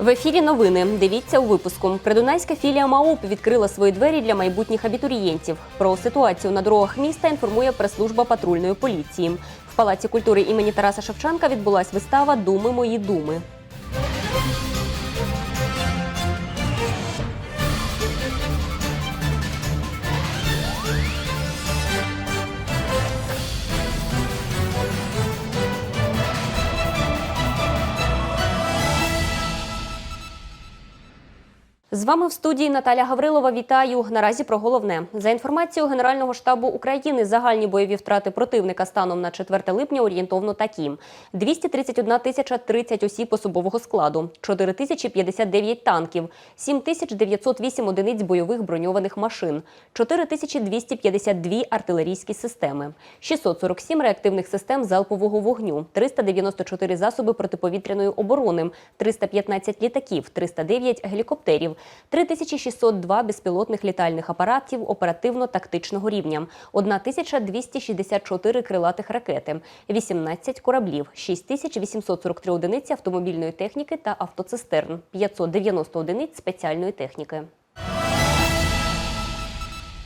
В ефірі новини. Дивіться у випуску. Придунайська філія МАУП відкрила свої двері для майбутніх абітурієнтів. Про ситуацію на дорогах міста інформує прес-служба патрульної поліції. В Палаці культури імені Тараса Шевченка відбулась вистава Думи мої думи. Вами в студії Наталя Гаврилова. Вітаю. Наразі про головне. За інформацією Генерального штабу України, загальні бойові втрати противника станом на 4 липня орієнтовно такі: 231 тисяча 30 осіб особового складу, 4 тисячі 59 танків, 7 тисяч 908 одиниць бойових броньованих машин, 4 тисячі 252 артилерійські системи, 647 реактивних систем залпового вогню, 394 засоби протиповітряної оборони, 315 літаків, 309 гелікоптерів, 3602 безпілотних літальних апаратів оперативно-тактичного рівня, 1264 крилатих ракети, 18 кораблів, 6843 одиниці автомобільної техніки та автоцистерн, 590 одиниць спеціальної техніки.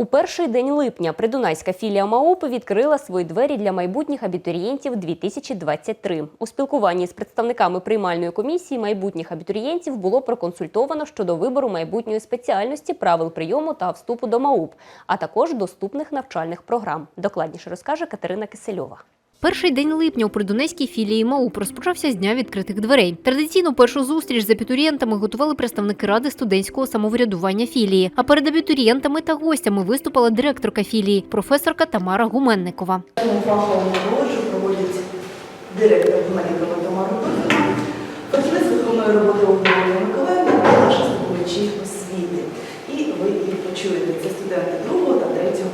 У перший день липня придунайська філія МАОП відкрила свої двері для майбутніх абітурієнтів 2023. У спілкуванні з представниками приймальної комісії майбутніх абітурієнтів було проконсультовано щодо вибору майбутньої спеціальності, правил прийому та вступу до МАУП, а також доступних навчальних програм. Докладніше розкаже Катерина Кисельова. Перший день липня у придонецькій філії МАУП розпочався з дня відкритих дверей. Традиційну першу зустріч з абітурієнтами готували представники ради студентського самоврядування філії. А перед абітурієнтами та гостями виступила директорка філії, професорка Тамара Гуменникова. Тому фаховому коледжу проводять директор Гуменникова Тамара Петрівна, фахівець виховної роботи Олена Миколаївна та наші здобувачі освіти. І ви їх почуєте. Це студенти другого та третього.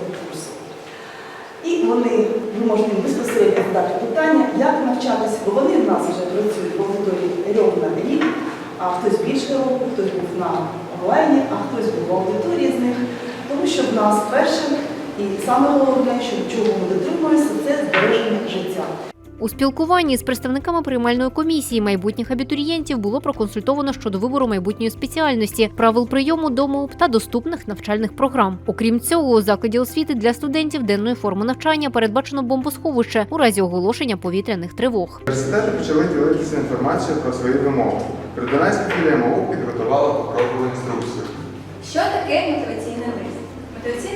І вони, ви можете безпосередньо задати питання, як навчатися, бо вони в нас вже працюють в аудиторії рік на рік, а хтось більше року, хтось був на онлайні, а хтось був в аудиторії з них. Тому що в нас перше і саме головне, що чого ми дотримуємося, це збереження життя. У спілкуванні з представниками приймальної комісії майбутніх абітурієнтів було проконсультовано щодо вибору майбутньої спеціальності, правил прийому до та доступних навчальних програм. Окрім цього, у закладі освіти для студентів денної форми навчання передбачено бомбосховище у разі оголошення повітряних тривог. Університети почали ділитися інформацією про свої вимоги. Придонецька філія МОУ підготувала покрокову інструкцію. Що таке мотиваційний лист? Мотиваційний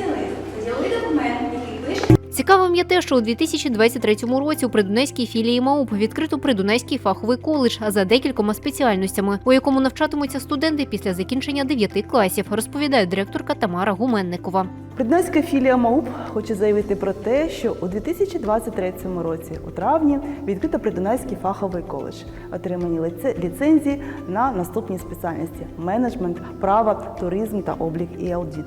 Цікавим є те, що у 2023 році у Придунайській філії МАУП відкрито Придунайський фаховий коледж за декількома спеціальностями, у якому навчатимуться студенти після закінчення 9 класів, розповідає директорка Тамара Гуменникова. Приднойська філія МАУП хоче заявити про те, що у 2023 році, у травні, відкрито Придунайський фаховий коледж, отримані ліцензії на наступні спеціальності: менеджмент, право, туризм та облік і аудит.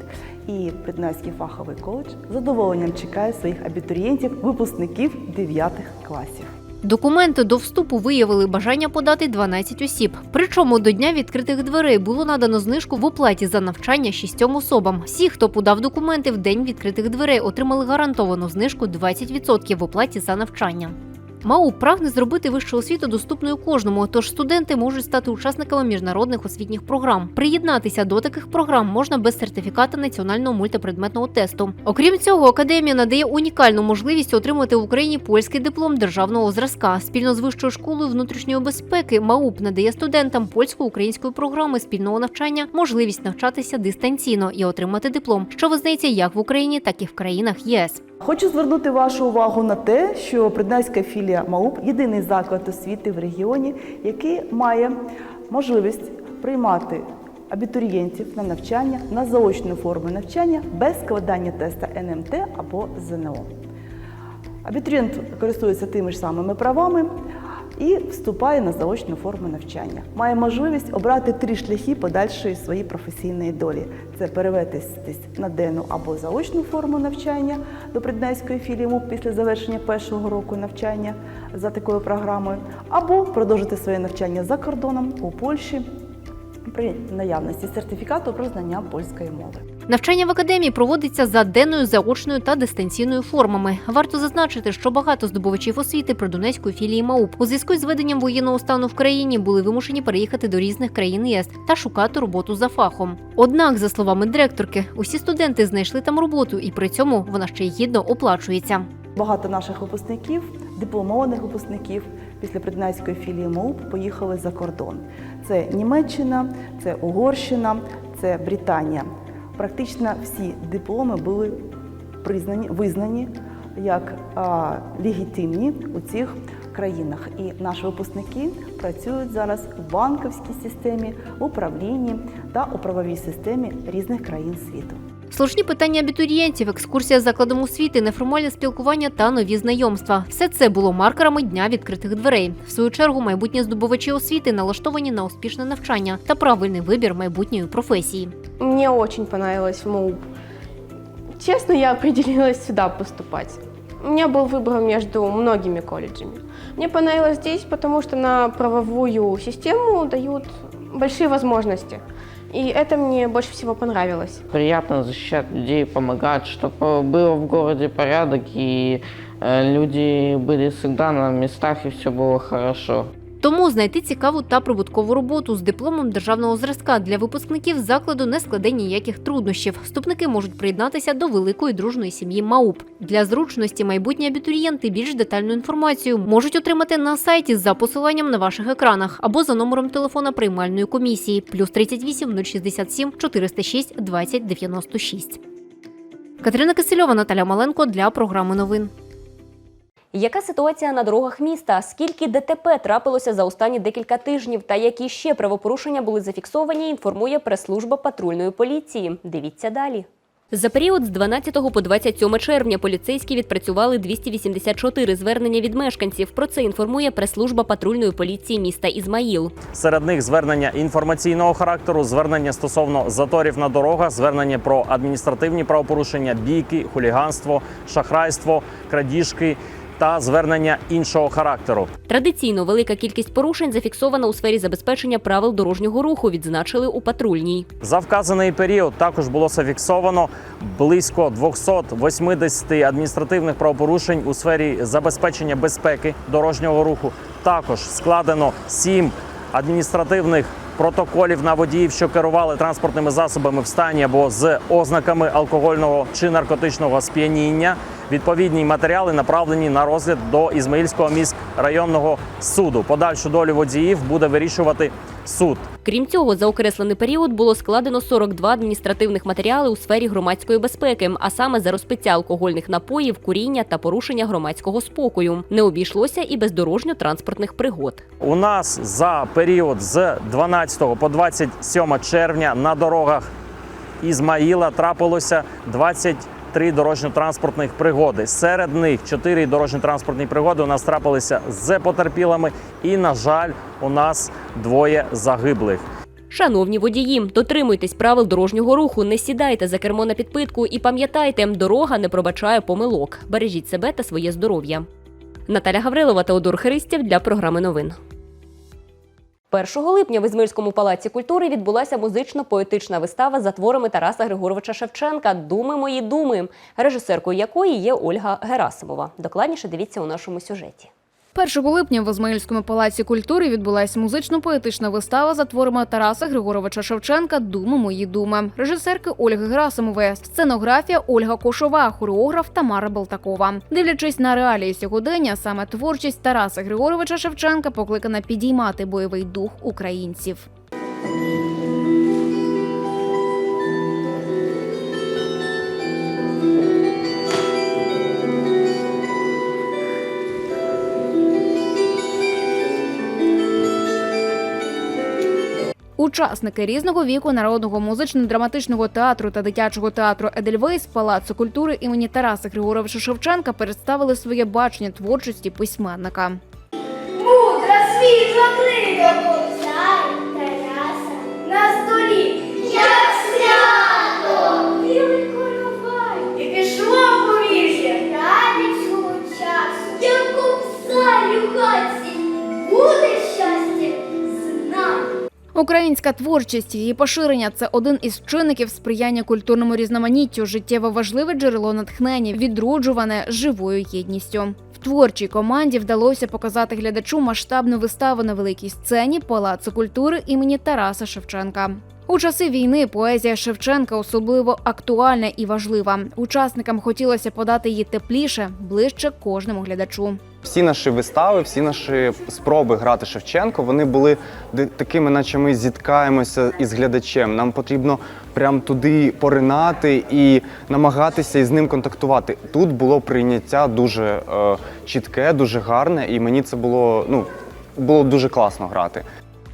І Придунайський фаховий коледж задоволенням чекає своїх абітурієнтів, випускників 9 класів. Документи до вступу виявили бажання подати 12 осіб. Причому до дня відкритих дверей було надано знижку в оплаті за навчання шістьом особам. Всі, хто подав документи в день відкритих дверей, отримали гарантовану знижку 20% в оплаті за навчання. МАУ прагне зробити вищу освіту доступною кожному, тож студенти можуть стати учасниками міжнародних освітніх програм. Приєднатися до таких програм можна без сертифіката національного мультипредметного тесту. Окрім цього, академія надає унікальну можливість отримати в Україні польський диплом державного зразка. Спільно з вищою школою внутрішньої безпеки МАУП надає студентам польсько-української програми спільного навчання можливість навчатися дистанційно і отримати диплом, що визнається як в Україні, так і в країнах ЄС. Хочу звернути вашу увагу на те, що Приднайська філія МАУП єдиний заклад освіти в регіоні, який має можливість приймати абітурієнтів на навчання на заочну форму навчання без складання теста НМТ або ЗНО. Абітурієнт користується тими ж самими правами і вступає на заочну форму навчання. Має можливість обрати три шляхи подальшої своєї професійної долі: це перевестись на денну або заочну форму навчання до Приднайської філії МУП після завершення першого року навчання за такою програмою, або продовжити своє навчання за кордоном у Польщі при наявності сертифікату про знання польської мови. Навчання в академії проводиться за денною, заочною та дистанційною формами. Варто зазначити, що багато здобувачів освіти Придонецької філії МАУП у зв'язку з введенням воєнного стану в країні були вимушені переїхати до різних країн ЄС та шукати роботу за фахом. Однак, за словами директорки, усі студенти знайшли там роботу, і при цьому вона ще й гідно оплачується. Багато наших випускників, дипломованих випускників після Приднайської філії МОУП поїхали за кордон. Це Німеччина, це Угорщина, це Британія. Практично всі дипломи були признані, визнані як а, легітимні у цих країнах. І наші випускники працюють зараз в банківській системі, в управлінні та у правовій системі різних країн світу. Слушні питання абітурієнтів, екскурсія з закладом освіти, неформальне спілкування та нові знайомства. Все це було маркерами дня відкритих дверей. В свою чергу майбутні здобувачі освіти налаштовані на успішне навчання та правильний вибір майбутньої професії. Мне очень понравилось в МОУП. Честно, я определилась сюда поступать. У меня был выбор между многими колледжами. Мне понравилось здесь, потому что на правовую систему дают большие возможности. И это мне больше всего понравилось. Приятно защищать людей, помогать, чтобы было в городе порядок и э, люди были всегда на местах и все было хорошо. Тому знайти цікаву та прибуткову роботу з дипломом державного зразка для випускників закладу не складе ніяких труднощів. Вступники можуть приєднатися до великої дружної сім'ї МАУП. Для зручності майбутні абітурієнти більш детальну інформацію можуть отримати на сайті за посиланням на ваших екранах або за номером телефона приймальної комісії плюс 38 067 406 20 96. Катерина Кисельова, Наталя Маленко для програми новин. Яка ситуація на дорогах міста? Скільки ДТП трапилося за останні декілька тижнів? Та які ще правопорушення були зафіксовані? Інформує прес-служба патрульної поліції. Дивіться далі. За період з 12 по 27 червня поліцейські відпрацювали 284 звернення від мешканців. Про це інформує прес-служба патрульної поліції міста Ізмаїл. Серед них звернення інформаційного характеру, звернення стосовно заторів на дорогах, звернення про адміністративні правопорушення, бійки, хуліганство, шахрайство, крадіжки та звернення іншого характеру. Традиційно велика кількість порушень зафіксована у сфері забезпечення правил дорожнього руху. Відзначили у патрульній. За вказаний період також було зафіксовано близько 280 адміністративних правопорушень у сфері забезпечення безпеки дорожнього руху. Також складено 7 адміністративних протоколів на водіїв, що керували транспортними засобами в стані або з ознаками алкогольного чи наркотичного сп'яніння. Відповідні матеріали направлені на розгляд до Ізмаїльського міськрайонного суду. Подальшу долю водіїв буде вирішувати суд. Крім цього, за окреслений період було складено 42 адміністративних матеріали у сфері громадської безпеки, а саме за розпиття алкогольних напоїв, куріння та порушення громадського спокою. Не обійшлося і без дорожньо-транспортних пригод. У нас за період з 12 по 27 червня на дорогах Ізмаїла трапилося 23 дорожньо-транспортних пригоди. Серед них 4 дорожньо-транспортні пригоди у нас трапилися з потерпілими, і, на жаль, у нас двоє загиблих. Шановні водії, дотримуйтесь правил дорожнього руху, не сідайте за кермо на підпитку і пам'ятайте, дорога не пробачає помилок. Бережіть себе та своє здоров'я. Наталя Гаврилова, Теодор Христів для програми новин. 1 липня в Ізмирському палаці культури відбулася музично-поетична вистава за творами Тараса Григоровича Шевченка Думи мої думи, режисеркою якої є Ольга Герасимова. Докладніше дивіться у нашому сюжеті. 1 липня в Ізмаїльському палаці культури відбулася музично-поетична вистава за творами Тараса Григоровича Шевченка Думи мої думи, режисерки Ольги Герасимової, сценографія Ольга Кошова, хореограф Тамара Белтакова. Дивлячись на реалії сьогодення, саме творчість Тараса Григоровича Шевченка покликана підіймати бойовий дух українців. Учасники різного віку народного музично-драматичного театру та дитячого театру Едельвейс Палацу культури імені Тараса Григоровича Шевченка представили своє бачення творчості письменника. Мудра світла книга Українська творчість, її поширення це один із чинників сприяння культурному різноманіттю, життєво важливе джерело натхнення, відроджуване живою єдністю. В творчій команді вдалося показати глядачу масштабну виставу на великій сцені Палацу культури імені Тараса Шевченка. У часи війни поезія Шевченка особливо актуальна і важлива. Учасникам хотілося подати її тепліше, ближче кожному глядачу. Всі наші вистави, всі наші спроби грати Шевченко, вони були такими, наче ми зіткаємося із глядачем. Нам потрібно прям туди поринати і намагатися із ним контактувати. Тут було прийняття дуже е, чітке, дуже гарне, і мені це було ну було дуже класно грати.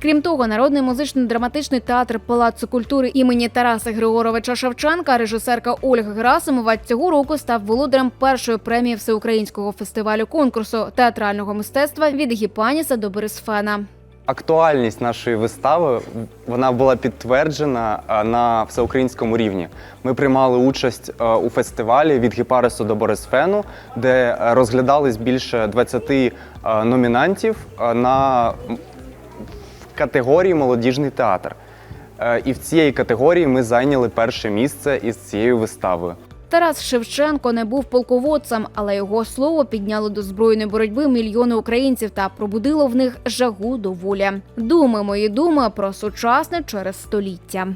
Крім того, народний музично-драматичний театр Палацу культури імені Тараса Григоровича Шевченка, режисерка Ольга Герасимова цього року став володарем першої премії всеукраїнського фестивалю конкурсу театрального мистецтва від Гіпаніса до Борисфена. Актуальність нашої вистави вона була підтверджена на всеукраїнському рівні. Ми приймали участь у фестивалі від Гіпарису до Борисфену, де розглядались більше 20 е, номінантів на категорії молодіжний театр. Е, І в цій категорії ми зайняли перше місце із цією виставою. Тарас Шевченко не був полководцем, але його слово підняло до збройної боротьби мільйони українців та пробудило в них жагу до волі. Думи мої думи про сучасне через століття.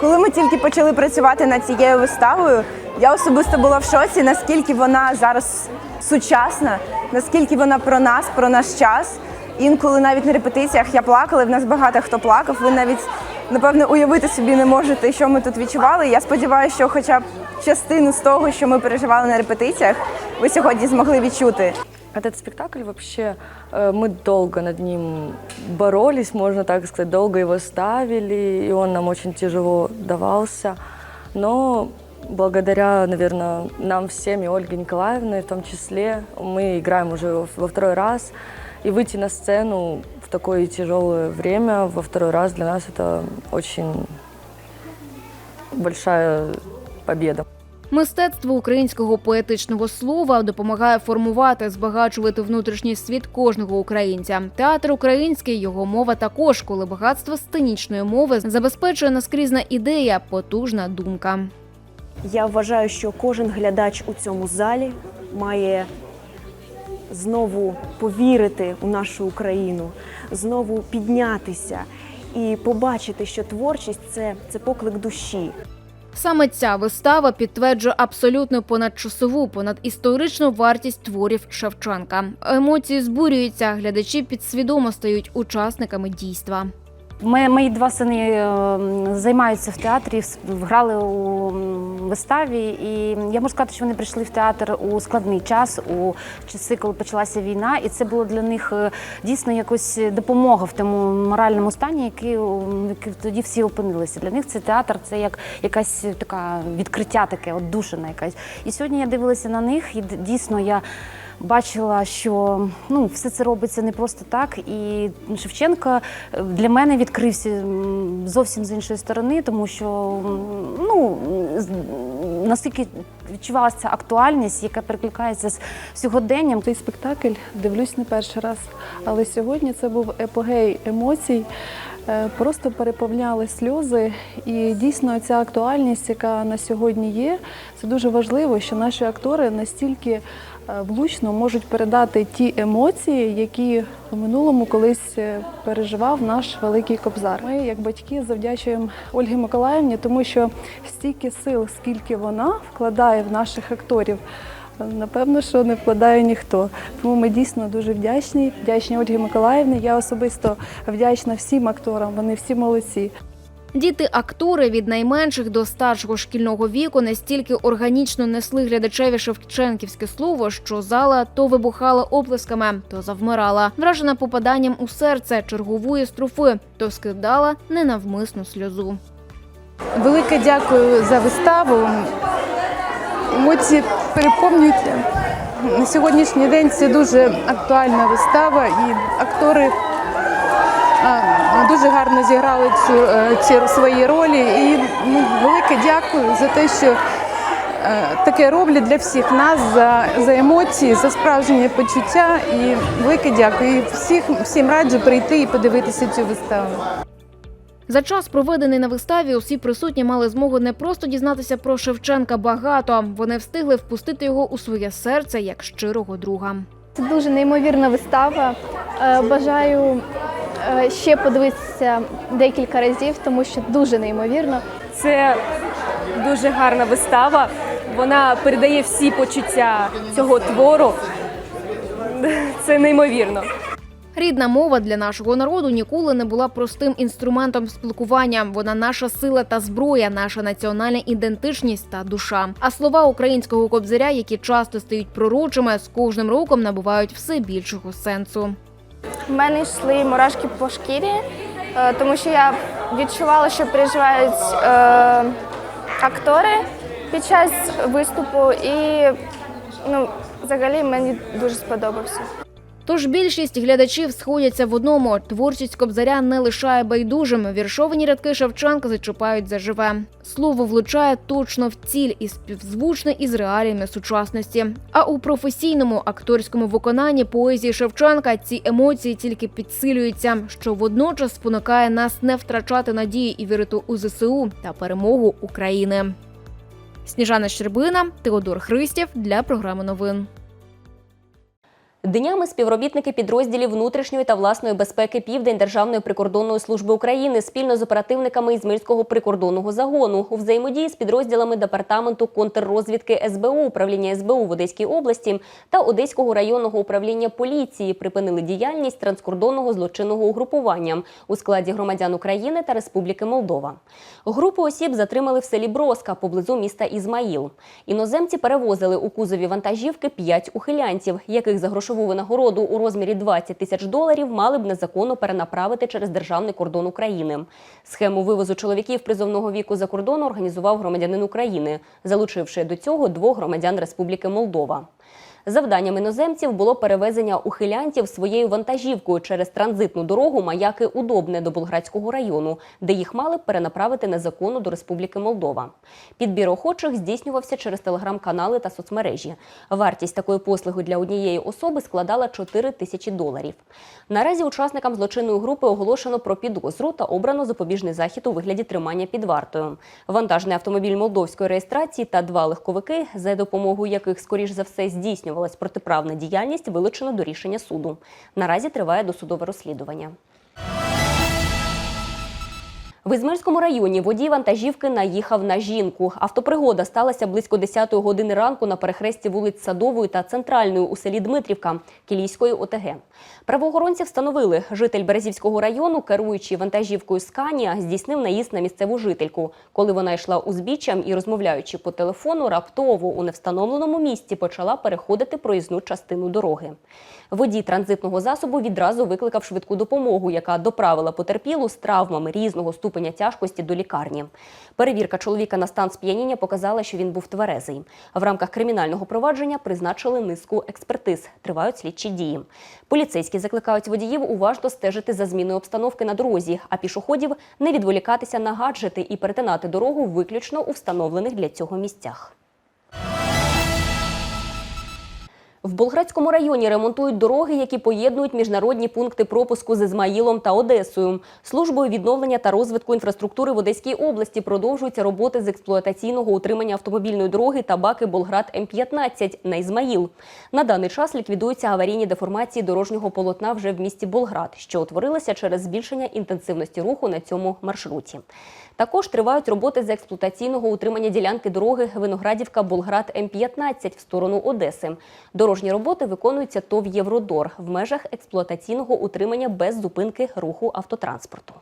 Коли ми тільки почали працювати над цією виставою, я особисто була в шоці, наскільки вона зараз сучасна, наскільки вона про нас, про наш час. Інколи навіть на репетиціях я плакала, і в нас багато хто плакав. Ви навіть напевно уявити собі не можете, що ми тут відчували. Я сподіваюся, що хоча б частину з того, що ми переживали на репетиціях, ви сьогодні змогли відчути. Этот спектакль вообще, э, мы долго над ним боролись, можно так сказать, долго его ставили, и он нам очень тяжело давался. Но благодаря, наверное, нам всем и Ольге Николаевне в том числе, мы играем уже во- во второй раз, и выйти на сцену в такое тяжелое время во второй раз для нас это очень большая победа. Мистецтво українського поетичного слова допомагає формувати, збагачувати внутрішній світ кожного українця. Театр український, його мова також, коли багатство сценічної мови забезпечує наскрізна ідея, потужна думка. Я вважаю, що кожен глядач у цьому залі має знову повірити у нашу Україну, знову піднятися і побачити, що творчість це, це поклик душі. Саме ця вистава підтверджує абсолютно понадчасову, понадісторичну вартість творів Шевченка. Емоції збурюються, глядачі підсвідомо стають учасниками дійства. Ми, мої два сини е, займаються в театрі, грали у виставі, і я можу сказати, що вони прийшли в театр у складний час, у часи, коли почалася війна, і це було для них е, дійсно якось допомога в тому моральному стані, який, який тоді всі опинилися. Для них це театр, це як якась така відкриття, таке отдушина якась. І сьогодні я дивилася на них, і дійсно я. Бачила, що ну все це робиться не просто так, і Шевченка е, для мене відкрився зовсім з іншої сторони, тому що ну наскільки відчувалася ця актуальність, яка перекликається з сьогоденням. Цей спектакль дивлюсь не перший раз, але сьогодні це був епогей емоцій. Е, Просто переповняли сльози, і дійсно ця актуальність, яка на сьогодні є, це дуже важливо, що наші актори настільки влучно можуть передати ті емоції, які в минулому колись е, переживав наш великий кобзар. Ми, як батьки, завдячуємо Ольгі Миколаївні, тому що стільки сил, скільки вона вкладає в наших акторів. Напевно, що не вкладає ніхто. Тому ми дійсно дуже вдячні. Вдячні Ольгі Миколаївні. Я особисто вдячна всім акторам. Вони всі молодці. Діти-актори від найменших до старшого шкільного віку настільки органічно несли глядачеві шевченківське слово, що зала то вибухала оплесками, то завмирала, вражена попаданням у серце чергової строфи, то скидала ненавмисну сльозу. Велике дякую за виставу. Емоції переповнюють. На сьогоднішній день це дуже актуальна вистава, і актори дуже гарно зіграли цю, е, ці свої ролі. І ну, велике дякую за те, що е, таке роблять для всіх нас за, за емоції, за справжнє почуття. І велике дякую. І всіх, всім раджу прийти і подивитися цю виставу. За час, проведений на виставі, усі присутні мали змогу не просто дізнатися про Шевченка багато. Вони встигли впустити його у своє серце як щирого друга. Це дуже неймовірна вистава. Е, Бажаю ще подивитися декілька разів, тому що дуже неймовірно. Це дуже гарна вистава. Вона передає всі почуття цього твору. Це неймовірно. Рідна мова для нашого народу ніколи не була простим інструментом спілкування. Вона наша сила та зброя, наша національна ідентичність та душа. А слова українського кобзаря, які часто стають пророчими, з кожним роком набувають все більшого сенсу. У мене йшли мурашки по шкірі, е, тому що я відчувала, що переживають е, актори під час виступу, і ну, взагалі мені дуже сподобався. Тож більшість глядачів сходяться в одному: творчість кобзаря не лишає байдужим. Віршовані рядки Шевченка зачіпають заживе. Слово влучає точно в ціль і співзвучне із реаліями сучасності. А у професійному акторському виконанні поезії Шевченка ці емоції тільки підсилюються, що водночас спонукає нас не втрачати надії і вірити у ЗСУ та перемогу України. Сніжана Щербина, Теодор Христів для програми новин. Днями співробітники підрозділів внутрішньої та власної безпеки Південь Державної прикордонної служби України спільно з оперативниками Ізмельського прикордонного загону у взаємодії з підрозділами департаменту контррозвідки СБУ управління СБУ в Одеській області та Одеського районного управління поліції припинили діяльність транскордонного злочинного угрупування у складі громадян України та Республіки Молдова. Групу осіб затримали в селі Броска поблизу міста Ізмаїл. Іноземці перевозили у кузові вантажівки п'ять ухилянців, яких за грошову винагороду у розмірі 20 тисяч доларів мали б незаконно перенаправити через державний кордон України. Схему вивозу чоловіків призовного віку за кордон організував громадянин України, залучивши до цього двох громадян Республіки Молдова. Завданням іноземців було перевезення ухилянтів своєю вантажівкою через транзитну дорогу Маяки Удобне до Болградського району, де їх мали перенаправити незаконно до Республіки Молдова. Підбір охочих здійснювався через телеграм-канали та соцмережі. Вартість такої послуги для однієї особи складала 4 тисячі доларів. Наразі учасникам злочинної групи оголошено про підозру та обрано запобіжний захід у вигляді тримання під вартою. Вантажний автомобіль молдовської реєстрації та два легковики, за допомогою яких, скоріш за все, здійснювалась протиправна діяльність, вилучено до рішення суду. Наразі триває досудове розслідування. В Ізмельському районі водій вантажівки наїхав на жінку. Автопригода сталася близько 10 години ранку на перехресті вулиць Садової та Центральної у селі Дмитрівка Кілійської ОТГ. Правоохоронці встановили, житель Березівського району, керуючи вантажівкою Сканія, здійснив наїзд на місцеву жительку. Коли вона йшла узбіччям і розмовляючи по телефону, раптово у невстановленому місці почала переходити проїзну частину дороги. Водій транзитного засобу відразу викликав швидку допомогу, яка доправила потерпілу з травмами різного ступеня тяжкості до лікарні. Перевірка чоловіка на стан сп'яніння показала, що він був тверезий. В рамках кримінального провадження призначили низку експертиз. Тривають слідчі дії. Поліцейські закликають водіїв уважно стежити за зміною обстановки на дорозі, а пішоходів не відволікатися на гаджети і перетинати дорогу виключно у встановлених для цього місцях. В Болградському районі ремонтують дороги, які поєднують міжнародні пункти пропуску з Ізмаїлом та Одесою. Службою відновлення та розвитку інфраструктури в Одеській області продовжуються роботи з експлуатаційного утримання автомобільної дороги та баки Болград М15 на Ізмаїл. На даний час ліквідуються аварійні деформації дорожнього полотна вже в місті Болград, що утворилися через збільшення інтенсивності руху на цьому маршруті. Також тривають роботи з експлуатаційного утримання ділянки дороги Виноградівка Болград М15 в сторону Одеси. Дорожні роботи виконуються ТОВ Євродор в межах експлуатаційного утримання без зупинки руху автотранспорту.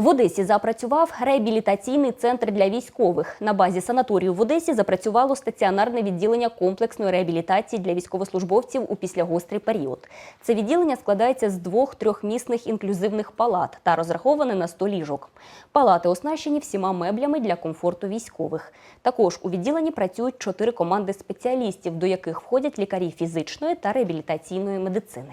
В Одесі запрацював реабілітаційний центр для військових. На базі санаторію в Одесі запрацювало стаціонарне відділення комплексної реабілітації для військовослужбовців у післягострий період. Це відділення складається з двох трьохмісних інклюзивних палат та розраховане на 100 ліжок. Палати оснащені всіма меблями для комфорту військових. Також у відділенні працюють чотири команди спеціалістів, до яких входять лікарі фізичної та реабілітаційної медицини.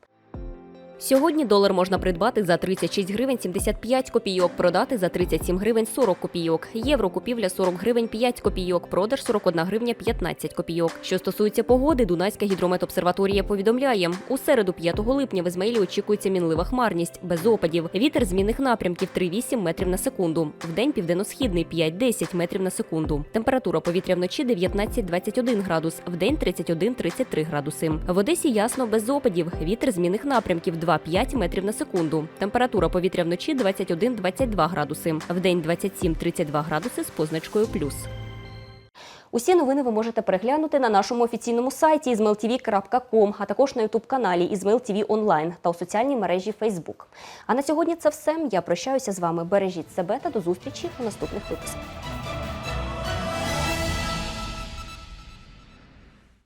Сьогодні долар можна придбати за 36 гривень 75 копійок, продати за 37 гривень 40 копійок. Євро купівля 40 гривень 5 копійок, продаж 41 гривня 15 копійок. Що стосується погоди, Дунайська гідрометобсерваторія повідомляє, у середу 5 липня в Ізмаїлі очікується мінлива хмарність, без опадів. Вітер змінних напрямків 3,8 метрів на секунду. Вдень південно-східний 5-10 метрів на секунду. Температура повітря вночі 19-21 градус, вдень 31-33 градуси. В Одесі ясно без опадів. Вітер змінних напрямків 2-5 метрів на секунду. Температура повітря вночі 21-22 градуси. Вдень 27-32 градуси з позначкою плюс. Усі новини ви можете переглянути на нашому офіційному сайті izmailtv.com, а також на ютуб-каналі Ізмайл ТВ онлайн та у соціальній мережі Facebook. А на сьогодні це все. Я прощаюся з вами. Бережіть себе та до зустрічі у наступних випусках.